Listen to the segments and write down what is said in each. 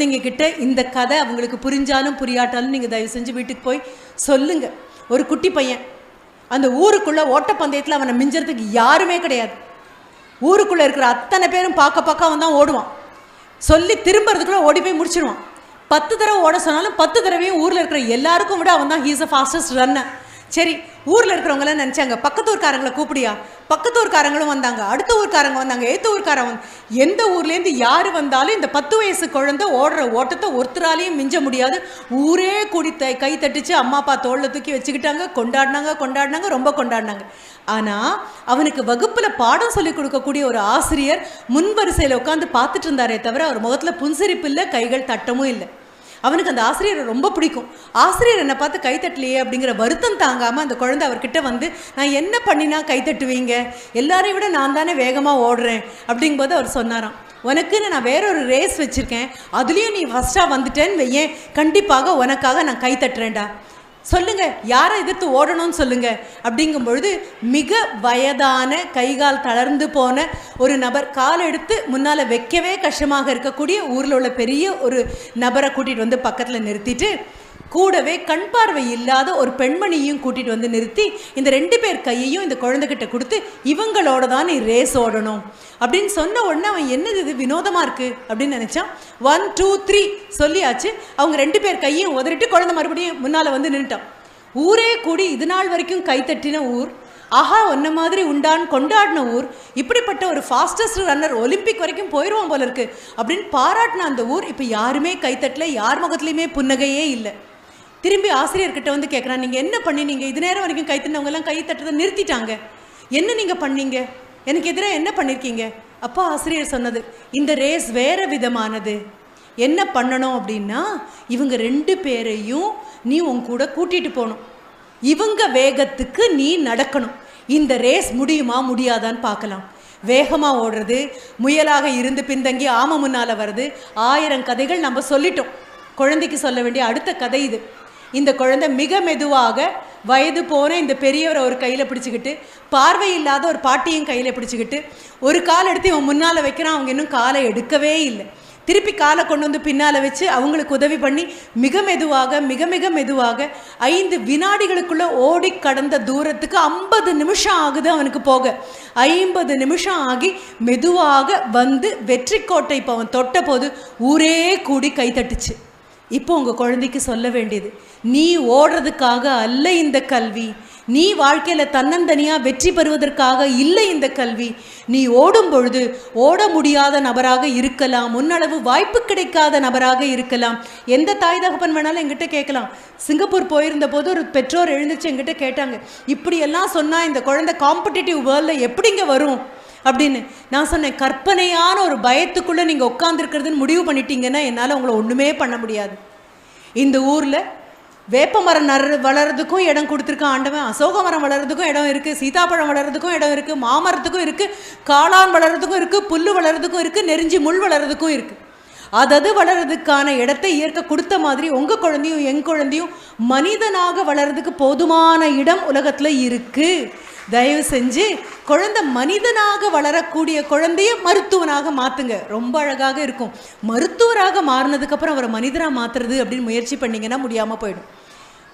குழந்தைங்க கிட்ட இந்த கதை அவங்களுக்கு புரிஞ்சாலும் புரியாட்டாலும் நீங்கள் தயவு செஞ்சு வீட்டுக்கு போய் சொல்லுங்க. ஒரு குட்டி பையன். அந்த ஊருக்குள்ள ஓட்டப்பந்தயத்தில் அவனை மிஞ்சறதுக்கு யாருமே கிடையாது. ஊருக்குள்ள இருக்கிற அத்தனை பேரும் பார்க்க பார்க்க அவன் தான் ஓடுவான். சொல்லி திரும்புறதுக்குள்ள ஓடி போய் முடிச்சிடுவான் பத்து தடவை ஓட சொன்னாலும் பத்து தடவையும் ஊரில் இருக்கிற எல்லாருக்கும் விட அவன் தான் ஹீஸ் அ ஃபாஸ்டஸ்ட் ரன்னர் சரி ஊரில் இருக்கிறவங்களாம் நினச்சாங்க பக்கத்து ஊர்க்காரங்களை கூப்பிடியா? பக்கத்து ஊர்க்காரங்களும் வந்தாங்க அடுத்த ஊர்க்காரங்க வந்தாங்க ஏத்த ஊர்க்காரன் வந்து எந்த ஊர்லேருந்து யார் வந்தாலும் இந்த பத்து வயசு குழந்தை ஓடுற ஓட்டத்தை ஒருத்தராலையும் மிஞ்ச முடியாது. ஊரே கூடி த கை தட்டிச்சு அம்மா அப்பா தோளில் தூக்கி வச்சுக்கிட்டாங்க கொண்டாடினாங்க கொண்டாடினாங்க ரொம்ப கொண்டாடினாங்க. ஆனால் அவனுக்கு வகுப்பில் பாடம் சொல்லிக் கொடுக்கக்கூடிய ஒரு ஆசிரியர் முன் வரிசையில் உட்காந்து பார்த்துட்டு இருந்தாரே தவிர அவர் முகத்தில் புன்சிரிப்பு இல்லை கைகள் தட்டமும் இல்லை. அவனுக்கு அந்த ஆசிரியரை ரொம்ப பிடிக்கும். ஆசிரியர் என்னை பார்த்து கை தட்டலையே அப்படிங்கிற வருத்தம் தாங்காமல் அந்த குழந்தை அவர்கிட்ட வந்து நான் என்ன பண்ணினா கை தட்டுவீங்க எல்லாரையும் விட நான் தானே வேகமாக ஓடுறேன். அப்படிங்கும்போது அவர் சொன்னாராம் உனக்குன்னு நான் வேற ஒரு ரேஸ் வச்சுருக்கேன். அதுலேயும் நீ ஃபஸ்ட்டாக வந்துட்டேன்னு வையேன். கண்டிப்பாக உனக்காக நான் கை தட்டுறேன்டா சொல்லுங்க யாரை எதிர்த்து ஓடணும்னு சொல்லுங்க. அப்படிங்கும் பொழுது மிக வயதான கைகால் தளர்ந்து போன ஒரு நபர் கால் எடுத்து முன்னால் வைக்கவே கஷ்டமாக இருக்கக்கூடிய ஊரில் உள்ள பெரிய ஒரு நபரை கூட்டிகிட்டு வந்து பக்கத்தில் நிறுத்திட்டு கூடவே கண் பார்வை இல்லாத ஒரு பெண்மணியும் கூட்டிட்டு வந்து நிறுத்தி இந்த ரெண்டு பேர் கையையும் இந்த குழந்தைகிட்ட கொடுத்து இவங்களோட தான் நீ ரேஸ் ஓடணும். அப்படின்னு சொன்ன உடனே அவன் என்னது இது? வினோதமாக இருக்கு? அப்படின்னு நினச்சான். ஒன் டூ த்ரீ சொல்லியாச்சு. அவங்க ரெண்டு பேர் கையையும் உதறிட்டு குழந்தை மறுபடியும் முன்னால் வந்து நின்றுட்டான் ஊரே கூடி இது நாள் வரைக்கும் கைத்தட்டின ஊர். ஆஹா ஒன்ன மாதிரி உண்டான் கொண்டாடின ஊர். இப்படிப்பட்ட ஒரு ஃபாஸ்டஸ்ட் ரன்னர் ஒலிம்பிக் வரைக்கும் போயிடுவோம் போல இருக்கு. அப்படின்னு பாராட்டின அந்த ஊர். இப்போ யாருமே கைத்தட்டல யார் முகத்துலையுமே புன்னகையே இல்லை. திரும்பி ஆசிரியர்கிட்ட வந்து கேட்குறான் நீங்கள் என்ன பண்ணினீங்க? இது நேரம் வரைக்கும் கை தட்டினவங்கெல்லாம் கை தட்டுறதை நிறுத்திட்டாங்க. என்ன நீங்கள் பண்ணீங்க? எனக்கு எதிராக என்ன பண்ணியிருக்கீங்க அப்போ ஆசிரியர் சொன்னது இந்த ரேஸ் வேறு விதமானது. என்ன பண்ணணும் அப்படின்னா இவங்க ரெண்டு பேரையும் நீ உன் கூட கூட்டிகிட்டு போகணும் இவங்க வேகத்துக்கு நீ நடக்கணும். இந்த ரேஸ் முடியுமா முடியாதான்னு பார்க்கலாம். வேகமாக ஓடுறது முயலாக இருந்து பின்தங்கி ஆம முன்னால் வருது ஆயிரம் கதைகள் நம்ம சொல்லிட்டோம். குழந்தைக்கு சொல்ல வேண்டிய அடுத்த கதை இது. இந்த குழந்தை மிக மெதுவாக வயது போன இந்த பெரியவரை ஒரு கையில் பிடிச்சிக்கிட்டு பார்வை இல்லாத ஒரு பாட்டியும் கையில் பிடிச்சிக்கிட்டு ஒரு கால் எடுத்து இவன் முன்னால் வைக்கிறான் அவங்க இன்னும் காலை எடுக்கவே இல்லை. திருப்பி காலை கொண்டு வந்து பின்னால் வச்சு அவங்களுக்கு உதவி பண்ணி மிக மெதுவாக மிக மிக மெதுவாக ஐந்து வினாடிகளுக்குள்ளே ஓடி கடந்த தூரத்துக்கு ஐம்பது நிமிஷம் ஆகுது அவனுக்கு போக. ஐம்பது நிமிஷம் ஆகி மெதுவாக வந்து வெற்றி கோட்டை இப்போ அவன் தொட்ட போது ஊரே கூடி கைத்தட்டுச்சு இப்போ உங்கள் குழந்தைக்கு சொல்ல வேண்டியது நீ ஓடுறதுக்காக அல்ல இந்த கல்வி நீ வாழ்க்கையில் தன்னந்தனியாக வெற்றி பெறுவதற்காக இல்லை இந்த கல்வி நீ ஓடும் பொழுது ஓட முடியாத நபராக இருக்கலாம் முன்னளவு வாய்ப்பு கிடைக்காத நபராக இருக்கலாம். எந்த தாய் தகப்பன் வேணாலும் எங்கிட்ட கேட்கலாம். சிங்கப்பூர் போயிருந்த போது ஒரு பெற்றோர் எழுந்துச்சு எங்கிட்ட கேட்டாங்க இப்படியெல்லாம் சொன்னால் இந்த குழந்தை காம்படிட்டிவ் வேர்ல்டில் எப்படிங்க வரும்? அப்படின்னு. நான் சொன்னேன் கற்பனையான ஒரு பயத்துக்குள்ளே நீங்கள் உட்காந்துருக்கிறதுன்னு முடிவு பண்ணிட்டீங்கன்னா என்னால் உங்களை ஒன்றுமே பண்ண முடியாது. இந்த ஊரில் வேப்ப மரம் நர் வளர்றதுக்கும் இடம் கொடுத்துருக்கான் ஆண்டவன் அசோக மரம் வளர்றதுக்கும் இடம் இருக்குது சீதாப்பழம் வளர்றதுக்கும் இடம் இருக்குது மாமரத்துக்கும் இருக்குது காளான் வளர்றதுக்கும் இருக்குது புல் வளர்றதுக்கும் இருக்குது நெறிஞ்சி முள் வளர்றதுக்கும் இருக்குது அதது வளர்றதுக்கான இடத்தை இயற்கை கொடுத்த மாதிரி உங்கள் குழந்தையும் என் குழந்தையும் மனிதனாக வளர்றதுக்கு போதுமான இடம் உலகத்தில் இருக்குது தயவு செஞ்சு குழந்தை மனிதனாக வளரக்கூடிய குழந்தைய மருத்துவனாக மாற்றுங்க ரொம்ப அழகாக இருக்கும். மருத்துவராக மாறினதுக்கப்புறம் அவரை மனிதனாக மாற்றுறது அப்படின்னு முயற்சி பண்ணிங்கன்னா முடியாமல் போயிடும்.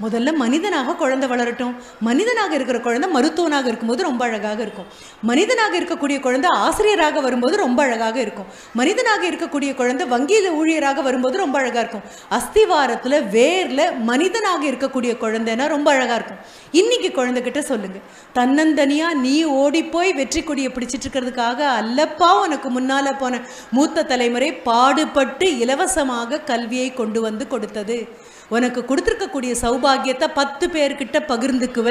முதல்ல மனிதனாக குழந்தை வளரட்டும். மனிதனாக இருக்கிற குழந்தை மருத்துவனாக இருக்கும்போது ரொம்ப அழகாக இருக்கும். மனிதனாக இருக்கக்கூடிய குழந்தை ஆசிரியராக வரும்போது ரொம்ப அழகாக இருக்கும். மனிதனாக இருக்கக்கூடிய குழந்தை வங்கியில் ஊழியராக வரும்போது ரொம்ப அழகாக இருக்கும். அஸ்திவாரத்தில் வேரில் மனிதனாக இருக்கக்கூடிய குழந்தைன்னா ரொம்ப அழகாக இருக்கும். இன்னைக்கு குழந்தைகிட்ட சொல்லுங்க. தன்னந்தனியா நீ ஓடி போய் வெற்றி கொடியை பிடிச்சிட்டு இருக்கிறதுக்காக அல்லப்பா உனக்கு முன்னால் போன மூத்த தலைமுறை பாடுபட்டு இலவசமாக கல்வியை கொண்டு வந்து கொடுத்தது. உனக்கு கொடுத்துருக்கக்கூடிய சௌபாகியத்தை பத்து பேர்கிட்ட பகிர்ந்துக்குவ.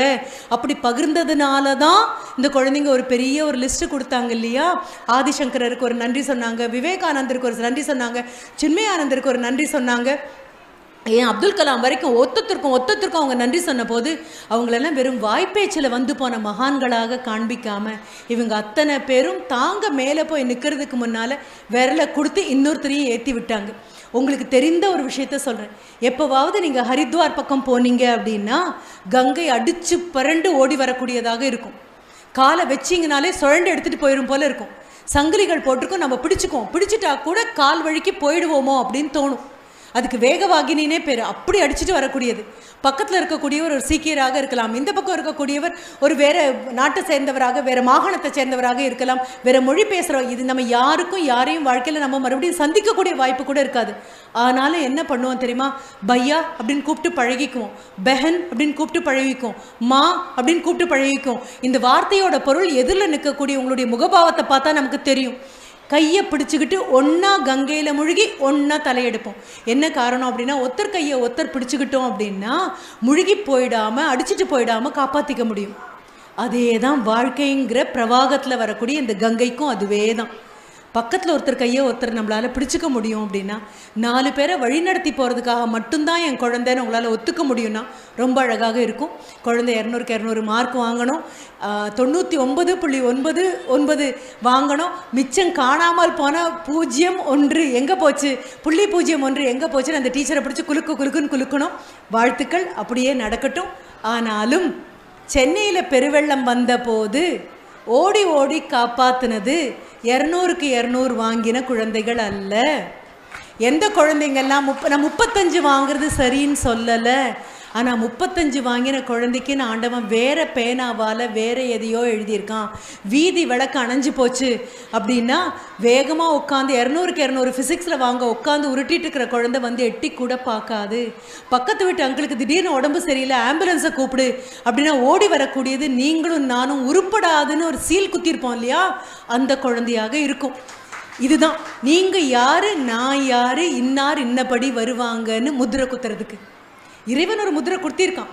அப்படி பகிர்ந்ததுனால தான் இந்த குழந்தைங்க ஒரு பெரிய ஒரு லிஸ்ட்டு கொடுத்தாங்க இல்லையா? ஆதிசங்கரருக்கு ஒரு நன்றி சொன்னாங்க விவேகானந்தருக்கு ஒரு நன்றி சொன்னாங்க சின்மயானந்தருக்கு ஒரு நன்றி சொன்னாங்க. ஏன் அப்துல் கலாம் வரைக்கும் ஒத்தத்திற்கும் ஒத்தத்திற்கும் அவங்க நன்றி சொன்ன போது அவங்களெல்லாம் வெறும் வாய்ப்பேச்சில் வந்து போன மகான்களாக காண்பிக்காம இவங்க அத்தனை பேரும் தாங்க மேலே போய் நிற்கிறதுக்கு முன்னால் விரலை கொடுத்து இன்னொருத்தரையும் ஏற்றி விட்டாங்க. உங்களுக்கு தெரிந்த ஒரு விஷயத்த சொல்கிறேன் எப்போவாவது நீங்கள் ஹரித்வார் பக்கம் போனீங்க அப்படின்னா கங்கை அடித்து பரண்டு ஓடி வரக்கூடியதாக இருக்கும். காலை வச்சிங்கனாலே சுழண்டு எடுத்துகிட்டு போயிடும் போல இருக்கும். சங்கிலிகள் போட்டிருக்கோம் நம்ம பிடிச்சிக்குவோம். பிடிச்சிட்டா கூட கால் வழிக்கு போயிடுவோமோ அப்படின்னு தோணும். அதுக்கு வேகவாகினே பேர். அப்படி அடிச்சுட்டு வரக்கூடியது. பக்கத்தில் இருக்கக்கூடியவர் ஒரு சீக்கியராக இருக்கலாம். இந்த பக்கம் இருக்கக்கூடியவர் ஒரு வேற நாட்டை சேர்ந்தவராக வேற மாகாணத்தை சேர்ந்தவராக இருக்கலாம். வேற மொழி பேசுகிறோம் இது நம்ம யாருக்கும் யாரையும் வாழ்க்கையில் நம்ம மறுபடியும் சந்திக்கக்கூடிய வாய்ப்பு கூட இருக்காது. ஆனாலும் என்ன பண்ணுவோம் தெரியுமா? பையா அப்படின்னு கூப்பிட்டு பழகிக்குவோம். பெஹன் அப்படின்னு கூப்பிட்டு பழகிக்குவோம். மா அப்படின்னு கூப்பிட்டு பழகிக்குவோம். இந்த வார்த்தையோட பொருள் எதிரில் நிற்கக்கூடிய உங்களுடைய முகபாவத்தை பார்த்தா நமக்கு தெரியும். கையை பிடிச்சிக்கிட்டு ஒன்றா கங்கையில் முழுகி ஒன்றா தலையெடுப்போம். என்ன காரணம் அப்படின்னா ஒத்தர் கையை ஒத்தர் பிடிச்சிக்கிட்டோம் அப்படின்னா முழுகி போயிடாமல் அடிச்சிட்டு போயிடாமல் காப்பாற்றிக்க முடியும். அதே தான் வாழ்க்கைங்கிற பிரவாகத்தில் வரக்கூடிய இந்த கங்கைக்கும் அதுவே தான் பக்கத்தில் ஒருத்தர் கையை ஒருத்தர் நம்மளால் பிடிச்சிக்க முடியும் அப்படின்னா நாலு பேரை வழிநடத்தி போகிறதுக்காக மட்டும்தான் என் குழந்தைன்னு உங்களால் ஒத்துக்க முடியும்னா ரொம்ப அழகாக இருக்கும். குழந்தை இரநூறுக்கு இரநூறு மார்க் வாங்கணும். தொண்ணூற்றி ஒன்பது புள்ளி ஒன்பது ஒன்பது வாங்கணும். மிச்சம் காணாமல் போன பூஜ்ஜியம் ஒன்று எங்கே போச்சு? புள்ளி பூஜ்ஜியம் ஒன்று எங்கே போச்சுன்னு அந்த டீச்சரை பிடிச்சி குலுக்கு குலுக்குன்னு குலுக்கணும். வாழ்த்துக்கள். அப்படியே நடக்கட்டும். ஆனாலும் சென்னையில் பெருவெள்ளம் வந்தபோது ஓடி ஓடி காப்பாத்துனது இரநூறுக்கு இரநூறு வாங்கின குழந்தைகள் அல்ல. எந்த குழந்தைங்கெல்லாம் முப்ப நான் முப்பத்தஞ்சு வாங்குறது சரின்னு சொல்லலை. ஆனால் முப்பத்தஞ்சு வாங்கின குழந்தைக்குன்னு ஆண்டவன் வேற பேனாவால் வேற எதையோ எழுதியிருக்கான். வீதி விளக்கு அணைஞ்சு போச்சு. அப்படின்னா வேகமாக உட்காந்து இரநூறுக்கு இரநூறு ஃபிசிக்ஸில் வாங்க உட்காந்து உருட்டிட்டு இருக்கிற குழந்தை வந்து எட்டி கூட பார்க்காது. பக்கத்து வீட்டு அங்கிளுக்கு திடீர்னு உடம்பு சரியில்லை ஆம்புலன்ஸை கூப்பிடு. அப்படின்னா ஓடி வரக்கூடியது நீங்களும் நானும் உருப்படாதுன்னு ஒரு சீல் குத்திருப்போம் இல்லையா? அந்த குழந்தையாக இருக்கும். இதுதான். நீங்கள் யாரு நான் யாரு இன்னார் இன்னபடி வருவாங்கன்னு முதிரை குத்துறதுக்கு. இறைவன் ஒரு முதிரை கொடுத்திருக்கான்.